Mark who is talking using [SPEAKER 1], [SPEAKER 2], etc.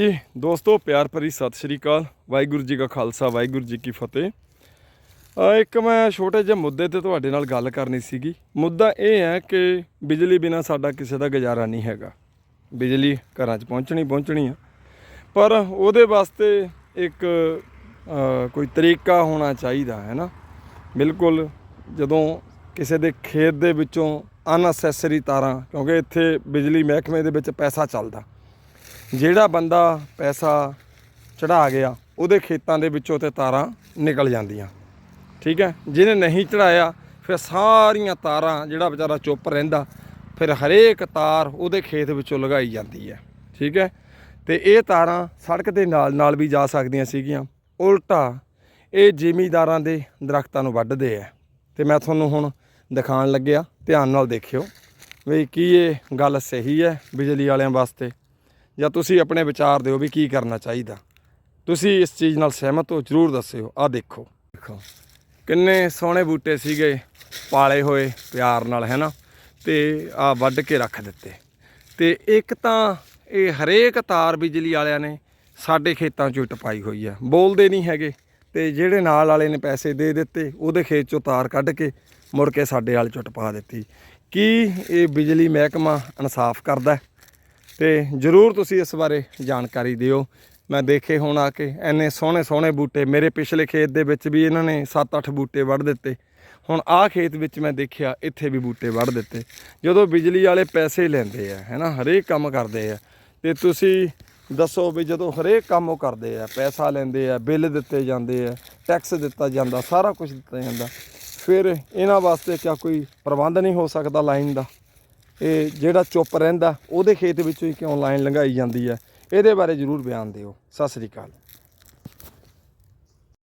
[SPEAKER 1] ਜੀ ਦੋਸਤੋ ਪਿਆਰ ਭਰੀ ਸਤਿ ਸ਼੍ਰੀ ਅਕਾਲ। ਵਾਹਿਗੁਰੂ ਜੀ ਕਾ ਖਾਲਸਾ ਵਾਹਿਗੁਰੂ ਜੀ ਕੀ ਫਤਿਹ। ਅ, ਇੱਕ ਮੈਂ ਛੋਟੇ ਜਿਹੇ ਮੁੱਦੇ ਤੇ ਤੁਹਾਡੇ ਨਾਲ ਗੱਲ ਕਰਨੀ ਸੀਗੀ। ਮੁੱਦਾ ਇਹ ਹੈ ਕਿ ਬਿਜਲੀ ਬਿਨਾ ਸਾਡਾ ਕਿਸੇ ਦਾ ਗੁਜ਼ਾਰਾ ਨਹੀਂ ਹੈਗਾ। ਬਿਜਲੀ ਘਰਾਂ 'ਚ ਪਹੁੰਚਣੀ ਪਹੁੰਚਣੀ ਆ। ਪਰ ਉਹਦੇ ਵਾਸਤੇ ਇੱਕ ਕੋਈ ਤਰੀਕਾ ਹੋਣਾ ਚਾਹੀਦਾ ਹੈ ਨਾ। ਬਿਲਕੁਲ ਜਦੋਂ ਕਿਸੇ ਦੇ ਖੇਤ ਦੇ ਵਿੱਚੋਂ ਅਨਅਸੈਸਰੀ ਤਾਰਾਂ ਕਿਉਂਕਿ ਇੱਥੇ ਬਿਜਲੀ ਮਹਿਕਮੇ ਦੇ ਵਿੱਚ ਪੈਸਾ ਚੱਲਦਾ। ਜਿਹੜਾ ਬੰਦਾ ਪੈਸਾ ਚੜਾ ਗਿਆ, ਉਹਦੇ ਖੇਤਾਂ ਦੇ ਵਿੱਚੋਂ ਤੇ ਤਾਰਾਂ ਨਿਕਲ ਜਾਂਦੀਆਂ। ਠੀਕ ਹੈ? ਜਿਹਨੇ ਨਹੀਂ ਚੜਾਇਆ, ਫਿਰ ਸਾਰੀਆਂ ਤਾਰਾਂ ਜਿਹੜਾ ਵਿਚਾਰਾ ਚੁੱਪ ਰਹਿੰਦਾ, ਫਿਰ ਹਰੇਕ ਤਾਰ ਉਹਦੇ ਖੇਤ ਵਿੱਚੋਂ ਲਗਾਈ ਜਾਂਦੀ ਹੈ। ਠੀਕ ਹੈ? ਤੇ ਇਹ ਤਾਰਾਂ ਸੜਕ ਦੇ ਨਾਲ ਨਾਲ ਵੀ ਜਾ ਸਕਦੀਆਂ ਸੀਗੀਆਂ। ਉਲਟਾ ਇਹ ਜ਼ਿਮੀਦਾਰਾਂ ਦੇ ਦਰਖਤਾਂ ਨੂੰ ਵੱਢਦੇ ਆ ਤੇ ਮੈਂ ਤੁਹਾਨੂੰ ਹੁਣ ਦਿਖਾਉਣ ਲੱਗਿਆ, ਧਿਆਨ ਨਾਲ ਦੇਖਿਓ ਵੀ ਕੀ ਇਹ ਗੱਲ ਸਹੀ ਹੈ ਬਿਜਲੀ ਵਾਲਿਆਂ ਵਾਸਤੇ। ਜਾਂ ਤੁਸੀਂ ਆਪਣੇ ਵਿਚਾਰ ਦਿਓ ਵੀ ਕੀ ਕਰਨਾ ਚਾਹੀਦਾ। ਤੁਸੀਂ ਇਸ ਚੀਜ਼ ਨਾਲ ਸਹਿਮਤ ਹੋ, ਜਰੂਰ ਦੱਸਿਓ। ਆਹ ਦੇਖੋ। ਦੇਖੋ। ਕਿੰਨੇ ਸੋਹਣੇ ਬੂਟੇ ਸੀਗੇ, ਪਾਲੇ ਹੋਏ, ਪਿਆਰ ਨਾਲ, ਹੈ ਨਾ? ਤੇ ਆ ਵੱਢ ਕੇ ਰੱਖ ਦਿੱਤੇ। ਤੇ ਇੱਕ ਤਾਂ ਇਹ ਹਰੇਕ ਤਾਰ ਬਿਜਲੀ ਵਾਲਿਆਂ ਨੇ ਸਾਡੇ ਖੇਤਾਂ 'ਚੋਂ ਟਪਾਈ ਹੋਈ ਆ। ਬੋਲਦੇ ਨਹੀਂ ਹੈਗੇ। ਤੇ ਜਿਹੜੇ ਨਾਲ ਵਾਲੇ ਨੇ ਪੈਸੇ ਦੇ ਦਿੱਤੇ, ਉਹਦੇ ਖੇਤ 'ਚੋਂ ਤਾਰ ਕੱਢ ਕੇ ਮੁੜ ਕੇ ਸਾਡੇ ਵਾਲੇ 'ਚੋਂ ਟਪਾ ਦਿੱਤੀ। ਕੀ ਇਹ ਬਿਜਲੀ ਮਹਿਕਮਾ ਇਨਸਾਫ ਕਰਦਾ ਤੇ ਜਰੂਰ ਤੁਸੀਂ ਇਸ ਬਾਰੇ ਜਾਣਕਾਰੀ ਦਿਓ। ਮੈਂ ਦੇਖੇ ਹੁਣ ਆ ਕੇ ਐਨੇ ਸੋਹਣੇ ਸੋਹਣੇ ਬੂਟੇ, ਮੇਰੇ ਪਿਛਲੇ ਖੇਤ ਦੇ ਵਿੱਚ ਵੀ ਇਹਨਾਂ ਨੇ 7-8 ਬੂਟੇ ਵੱਢ ਦਿੱਤੇ। ਹੁਣ ਆਹ ਖੇਤ ਵਿੱਚ ਮੈਂ ਦੇਖਿਆ, ਇੱਥੇ ਵੀ ਬੂਟੇ ਵੱਢ ਦਿੱਤੇ। ਜਦੋਂ ਬਿਜਲੀ ਵਾਲੇ ਪੈਸੇ ਲੈਂਦੇ ਆ ਹੈਨਾ ਹਰੇਕ ਕੰਮ ਕਰਦੇ ਆ। ਤੇ ਤੁਸੀਂ ਦੱਸੋ ਵੀ ਜਦੋਂ ਹਰੇਕ ਕੰਮ ਉਹ ਕਰਦੇ ਆ, ਪੈਸਾ ਲੈਂਦੇ ਆ, ਬਿੱਲ ਦਿੱਤੇ ਜਾਂਦੇ ਆ, ਟੈਕਸ ਦਿੱਤਾ ਜਾਂਦਾ, ਸਾਰਾ ਕੁਝ ਦਿੱਤਾ ਜਾਂਦਾ, ਫਿਰ ਇਹਨਾਂ ਵਾਸਤੇ ਕਿਆ ਕੋਈ ਪ੍ਰਬੰਧ ਨਹੀਂ ਹੋ ਸਕਦਾ ਲਾਈਨ ਦਾ? ਇਹ ਜਿਹੜਾ ਚੁੱਪ ਰਹਿੰਦਾ, ਉਹਦੇ ਖੇਤ ਵਿੱਚੋਂ ਹੀ ਕਿਉਂ ਲਾਈਨ ਲੰਘਾਈ ਜਾਂਦੀ ਹੈ? ਇਹਦੇ ਬਾਰੇ ਜਰੂਰ ਬਿਆਨ ਦਿਓ। ਸਤਿ ਸ੍ਰੀ ਅਕਾਲ।